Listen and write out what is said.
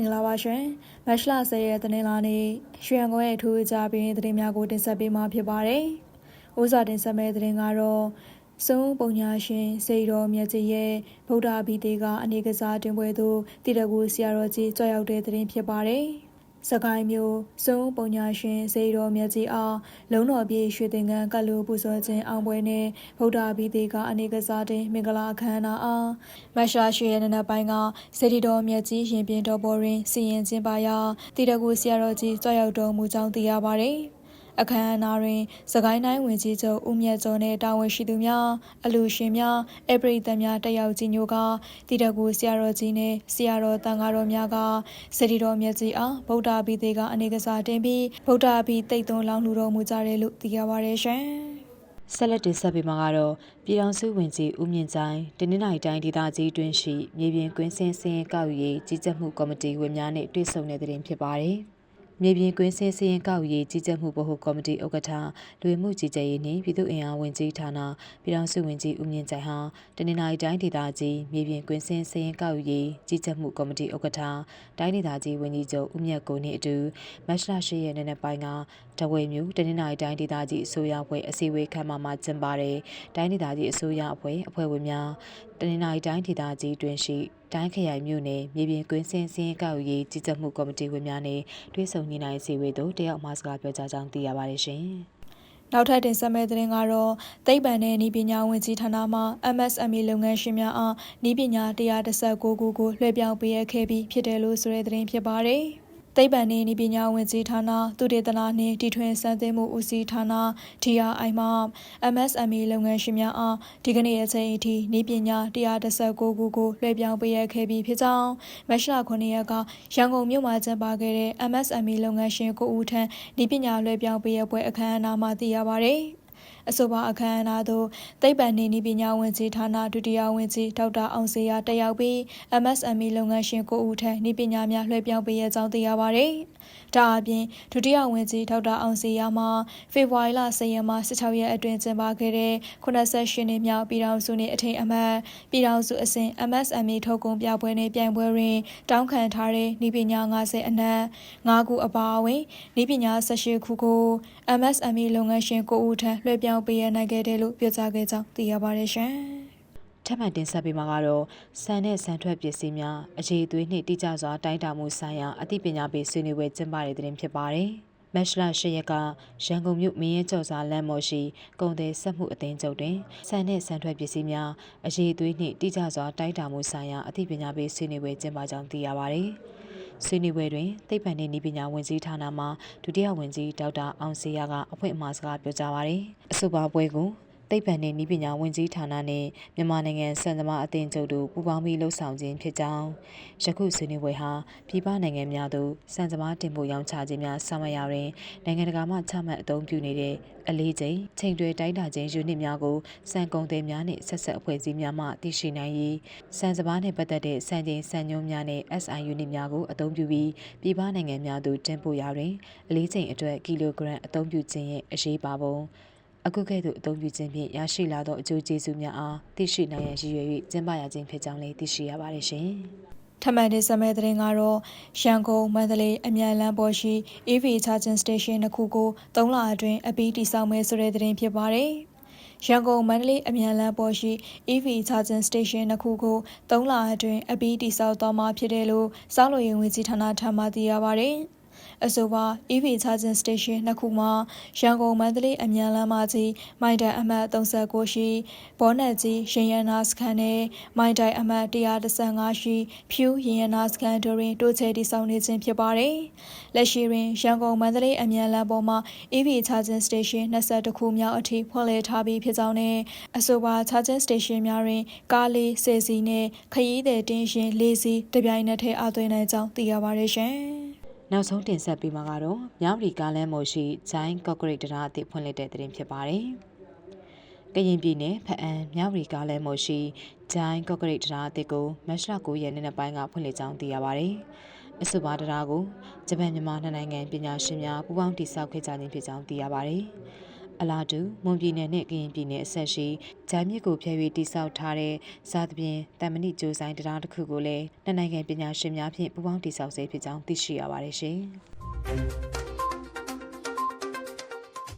င်္ဂလာပါရှင်မတ်လ10ရက်တနင်္လာနေ့ရွှေရန်ကုန်ရဲ့အထူးအကြပေးသတင်းများကိုတင်ဆက်ပေးမှာဖြစ်ပါတယ်။ဥစွာတင်ဆက်မယ့်သတင်းကတော့စုံပုံညာရှင်စေတော်မြတ်ကြီးရဲ့ဗုဒ္ဓဘီတေကအနေကစားတင်ပွဲသို့တည်တကူဆရာတော်ကြီးကြွရောက်တဲ့သတင်းဖြစ်ပါတယ်။ စကိုင်းမျိုးစုံပုံညာရှင်စေတော်မြတ်ကြီးအားလုံတော်ပြေရွှေသင်္ကန်းကလူပူဇော်ခြင်းအောင်ပွဲနှင့်ဗုဒ္ဓဘီတေကအနေကစားတင်မင်္ဂလာအခမ်းအနားအားမရှာရှိရဲ့နနက်ပိုင်းကစေတီတော်မြတ်ကြီးရင်ပြင်တော်ပေါ်တွင်စီရင်ခြင်းပါရာတည်တကူဆရာတော်ကြီးကြွရောက်တော်မူကြောင်းသိရပါသည်။ အခမ်းအနားတွင်စကိုင်းတိုင်းဝင်ကြီးချုပ်ဦးမြတ်ကျော်နှင့်တာဝန်ရှိသူများအလူရှင်များအပရိသတ်များတက်ရောက်ကြီးညိုကတည်တကူဆရာတော်ကြီးနှင့်ဆရာတော်တန်ဃာတော်များကစတီတော်မြတ်ကြီးအားဗုဒ္ဓဘီသေးကအနေကစားတင်ပြီးဗုဒ္ဓဘီတိတ်သွန်းလောင်းလှူတော်မူကြတယ်လို့သိရပါတယ်ရှင်။ဆက်လက်တင်ဆက်ပေးမှာကတော့ပြည်တော်စုဝင်ကြီးဦးမြင့်ချိုင်တနင်္လာရီတိုင်းဒေသကြီးတွင်ရှိမြေပြင်ကွင်းစင်းစင်းကောက်ရေးကြီးကြပ်မှုကော်မတီဝင်များနဲ့တွေ့ဆုံတဲ့တဲ့တင်ဖြစ်ပါတယ်။ မြေပြင်ကွင်းစင်းစင်းကောက်ရေးကြီးကြပ်မှုဗဟိုကော်မတီဥက္ကဋ္ဌလူဝင်မှုကြီးကြပ်ရေးနှင့်ပြည်သူ့အင်အားဝင်ကြီးဌာနပြည်ထောင်စုဝင်ကြီးဦးမြင့်ကြိုင်ဟာတနင်္လာရီတိုင်းဒေသကြီးမြေပြင်ကွင်းစင်းစင်းကောက်ရေးကြီးကြပ်မှုကော်မတီဥက္ကဋ္ဌတိုင်းဒေသကြီးဝန်ကြီးချုပ်ဦးမြတ်ကိုနှင့်အတူမတ်လ၈ရက်နေ့နေ့ပိုင်းကတဝဲမြို့တနင်္လာရီတိုင်းဒေသကြီးအစိုးရအဖွဲ့အစည်းအဝေးခန်းမမှာကျင်းပတဲ့တိုင်းဒေသကြီးအစိုးရအဖွဲ့အဖွဲ့ဝင်များတနင်္လာရီတိုင်းဒေသကြီးတွင်ရှိ တိုင်းခရိုင်မြို့နယ်မြေပြင်ကွင်းစင်းစင်းကောက်ရေးကြီးကြပ်မှုကော်မတီဝင်များနဲ့တွဲဆုံညှိနှိုင်းစီဝေးတို့တယောက်မှစကားပြောကြားကြောင်းသိရပါတယ်ရှင်။နောက်ထပ်တင်ဆက်မယ့်သတင်းကတော့သိပ္ပံနဲ့ဤပညာဝင်ကြီးဌာနမှ MSME လုပ်ငန်းရှင်များအားဤပညာ119ခုကိုလွှဲပြောင်းပေးအပ်ခဲ့ပြီးဖြစ်တယ်လို့ဆိုတဲ့သတင်းဖြစ်ပါတယ်။ သိပ္ပံနှင့်ဤပညာဝင်ကြီးဌာနသုတေသနနှင့်တည်ထွင်စံသင်မှုဦးစီးဌာန DRI မှ MSME လုပ်ငန်းရှင်များအားဒီကနေ့အချိန်အထိဤပညာ119ခုကိုလွှဲပြောင်းပေးရခဲ့ပြီးဖြစ်ကြောင်းမတ်လ9ရက်ကရန်ကုန်မြို့မှာကျင်းပခဲ့တဲ့ MSME လုပ်ငန်းရှင်ကိုဦးထံဤပညာလွှဲပြောင်းပေးရပွဲအခမ်းအနားမှာသိရပါဗျ။ အဆိုပါအခမ်းအနားသို့သိပ္ပံနှင့်ဤပညာဝန်ကြီးဌာနဒုတိယဝန်ကြီးဒေါက်တာအောင်စေရတက်ရောက်ပြီး MSME လုပ်ငန်းရှင်ကိုဦးထံဤပညာများလွှဲပြောင်းပေးရကြောင်းသိရပါသည်။ဒါအပြင်ဒုတိယဝန်ကြီးဒေါက်တာအောင်စေရမှဖေဖော်ဝါရီလ10ရက်မှ16ရက်အတွင်းကျင်းပခဲ့တဲ့88နှစ်မြောက်ပြည်ထောင်စုနှင့်အထိမ်းအမှတ်ပြည်ထောင်စုအဆင့် MSME ထုတ်ကုန်ပြပွဲနှင့်ပြိုင်ပွဲတွင်တောင်းခံထားတဲ့ဤပညာ90အနက်9ခုအပါအဝင်ဤပညာ18ခုကို MSME လုပ်ငန်းရှင်ကိုဦးထံလွှဲပြောင်းပေးရနိုင်ခဲ့တယ်လို့ပြောကြားခဲ့ကြောင်းသိရပါတယ်ရှင်။ထပ်မံတင်ဆက်ပေးမှာကတော့စံနဲ့စံထွက်ပစ္စည်းများအခြေအသွေးနှင့်တိကျစွာတိုင်းတာမှုဆိုင်ရာအသိပညာပေးဆွေးနွေးပွဲကျင်းပတဲ့တွင်ဖြစ်ပါတယ်။မက်ရှလာ၈ရက်ကရန်ကုန်မြို့မင်းရဲကျော်စာလမ်းမော်ရှိကုန်သည်စက်မှုအသင်းချုပ်တွင်ဆန်နဲ့ဆန်ထွက်ပစ္စည်းများအရေးအသွေးနှင့်တိကျစွာတိုင်းတာမှုဆိုင်ရာအသိပညာပေးဆွေးနွေးပွဲကျင်းပကြောင်းသိရပါသည်။ ဆွေးနွေးပွဲတွင်သိပ္ပံနှင့်ဤပညာဝန်ကြီးဌာနမှဒုတိယဝန်ကြီးဒေါက်တာအောင်စေရကအဖွင့်အမှာစကားပြောကြားပါသည်။အဆိုပါပွဲကို သိပ္ပံနှင့်ဤပညာဝန်ကြီးဌာနနှင့်မြန်မာနိုင်ငံစံသမားအသင်းချုပ်တို့ပူးပေါင်းပြီးလှုပ်ဆောင်ခြင်းဖြစ်ကြောင်းယခုဆွေးနွေးပွဲဟာပြည်ပနိုင်ငံများသို့စံသမားတင်ပို့ရောင်းချခြင်းများဆောင်ရွက်ရာတွင်နိုင်ငံတကာမှချမှတ်အသုံးပြုနေတဲ့အလေးချိန်ချိန်တွေတိုင်းတာခြင်းယူနစ်များကိုစံကုန်သည်များနှင့်ဆက်ဆက်အဖွဲ့အစည်းများမှသိရှိနိုင်ရေးစံစဘာနှင့်ပတ်သက်တဲ့စံချိန်စံညွှန်းများနှင့် SI ယူနစ်များကိုအသုံးပြုပြီးပြည်ပနိုင်ငံများသို့တင်ပို့ရာတွင်အလေးချိန်အတွက်ကီလိုဂရမ်အသုံးပြုခြင်းရဲ့အရေးပါပုံ အခုကဲ့သို့အသုံးပြုခြင်းဖြင့်ရရှိလာသောအကျိုးကျေးဇူးများအားသိရှိနိုင်ရန်ရည်ရွယ်၍ကျင်းပရခြင်းဖြစ်ကြောင်းလည်းသိရှိရပါတယ်ရှင်။ထပ်မံတင်ဆက်မယ့်သတင်းကတော့ရန်ကုန်မန္တလေးအမြန်လမ်းပေါ်ရှိ EV Charging Station နှစ်ခုကို၃လအတွင်းအပြီးတည်ဆောက်မယ်ဆိုတဲ့သတင်းဖြစ်ပါတယ်။ရန်ကုန်မန္တလေးအမြန်လမ်းပေါ်ရှိ EV Charging Station နှစ်ခုကို၃လအတွင်းအပြီးတည်ဆောက်သွားမှာဖြစ်တယ်လို့စောက်လိုရင်ဝင်ကြီးဌာနထံမှသိရပါတယ်။ အဆိုပါ EV Charging Station နှစ်ခုမှာရန်ကုန်မန္တလေးအမြန်လမ်းမကြီးမိုင်တိုင်အမှတ်39ရှိဘောနက်ကြီးရင်ရနာစခန်းနဲ့မိုင်တိုင်အမှတ်115ရှိဖြူရင်ရနာစခန်းတို့တွင်တိုးချဲ့တည်ဆောက်နေခြင်းဖြစ်ပါတယ်။လက်ရှိတွင်ရန်ကုန်မန္တလေးအမြန်လမ်းပေါ်မှာ EV Charging Station 22ခုမြောက်အထိဖွင့်လှစ်ထားပြီးဖြစ်ကြောင်းနဲ့အဆိုပါ Charging Station များတွင်ကားလေး၁၀စီးနဲ့ခရီးသည်တင်ရှင်၄စီးတပြိုင်နက်တည်းအားသွင်းနိုင်ကြောင်းသိရပါတယ်ရှင်။ နောက်ဆုံးတင်ဆက်ပေးမှာကတော့မြောက်ရီကားလမ်းပေါ်ရှိဂျိုင်းကော့ဂရိတ်တရားအသစ်ဖွင့်လှစ်တဲ့တင်ဖြစ်ပါတယ်။ကရင်ပြည်နယ်ဖအံမြောက်ရီကားလမ်းပေါ်ရှိဂျိုင်းကော့ဂရိတ်တရားအသစ်ကိုမတ်လ9ရက်နေ့နေ့ပိုင်းကဖွင့်လှစ်ကြောင်းသိရပါတယ်။အဆိုပါတရားကိုဂျပန်မြန်မာနှစ်နိုင်ငံပညာရှင်များပူးပေါင်းတည်ဆောက်ခဲ့ကြခြင်းဖြစ်ကြောင်းသိရပါတယ်။ အလားတူမွန်ပြည်နယ်နဲ့ကရင်ပြည်နယ်အဆက်ရှိဂျမ်းမြစ်ကိုဖျက်၍တိစောက်ထားတဲ့စားသဖြင့်တမ္မဏိကျိုးဆိုင်တရားတစ်ခုကိုလည်းနှစ်နိုင်ငံပညာရှင်များဖြင့်ပူးပေါင်းတိစောက်ဆဲဖြစ်ကြောင်းသိရှိရပါတယ်ရှင်။